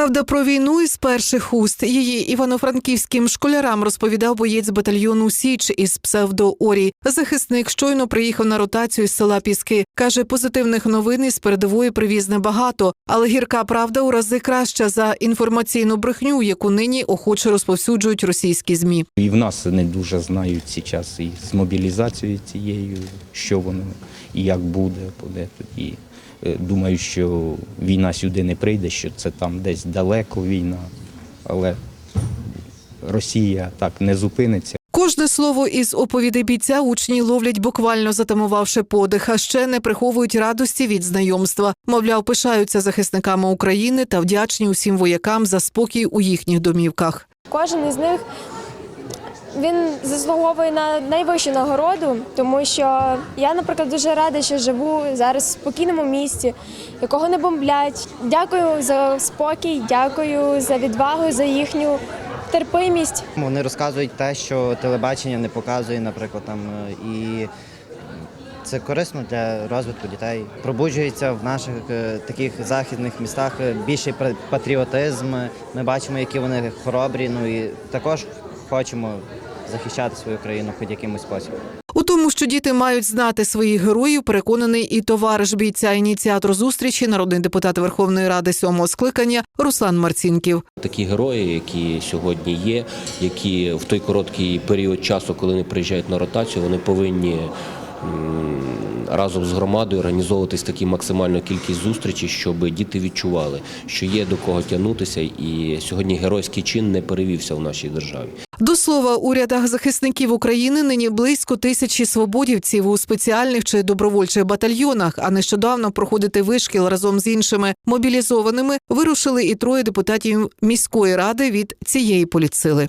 Правда, про війну із перших уст її івано-франківським школярам розповідав боєць батальйону Січ із псевдо Орі. Захисник щойно приїхав на ротацію з села Піски. каже, позитивних новин із передової привіз небагато, але гірка правда у рази краща за інформаційну брехню, яку нині охоче розповсюджують російські змі. І в нас не дуже знають зараз і з мобілізацією цією, що воно і як буде, буде тоді. Е, Думаю, що війна сюди не прийде, що це там десь далеко війна, але Росія так не зупиниться. Кожне слово із оповідей бійця учні ловлять буквально затамувавши подих, а ще не приховують радості від знайомства. Мовляв, пишаються захисниками України та вдячні усім воякам за спокій у їхніх домівках. Кожен із них він заслуговує на найвищу нагороду, тому що я, наприклад, дуже рада, що живу зараз в спокійному місті, якого не бомблять. Дякую за спокій, дякую за відвагу, за їхню терпимість. Вони розказують те, що телебачення не показує, наприклад, там е, і це корисно для розвитку дітей. Пробуджується в наших е, таких західних містах е, більший патріотизм. Ми бачимо, які вони хоробрі. Ну і також хочемо захищати свою країну хоч якимось спосібом. У тому, що діти мають знати своїх героїв, переконаний і товариш бійця, ініціатор зустрічі, народний депутат Верховної Ради сьомого скликання Руслан Марцінків. Такі герої, які сьогодні є, які в той короткий період часу, коли вони приїжджають на ротацію, вони повинні разом з громадою організовуватись такі максимальну кількість зустрічей, щоб діти відчували, що є до кого тягнутися, і сьогодні геройський чин не перевівся в нашій державі. До слова, у рядах захисників України нині близько тисячі свободівців у спеціальних чи добровольчих батальйонах. А нещодавно проходити вишкіл разом з іншими мобілізованими вирушили і троє депутатів міської ради від цієї політсили.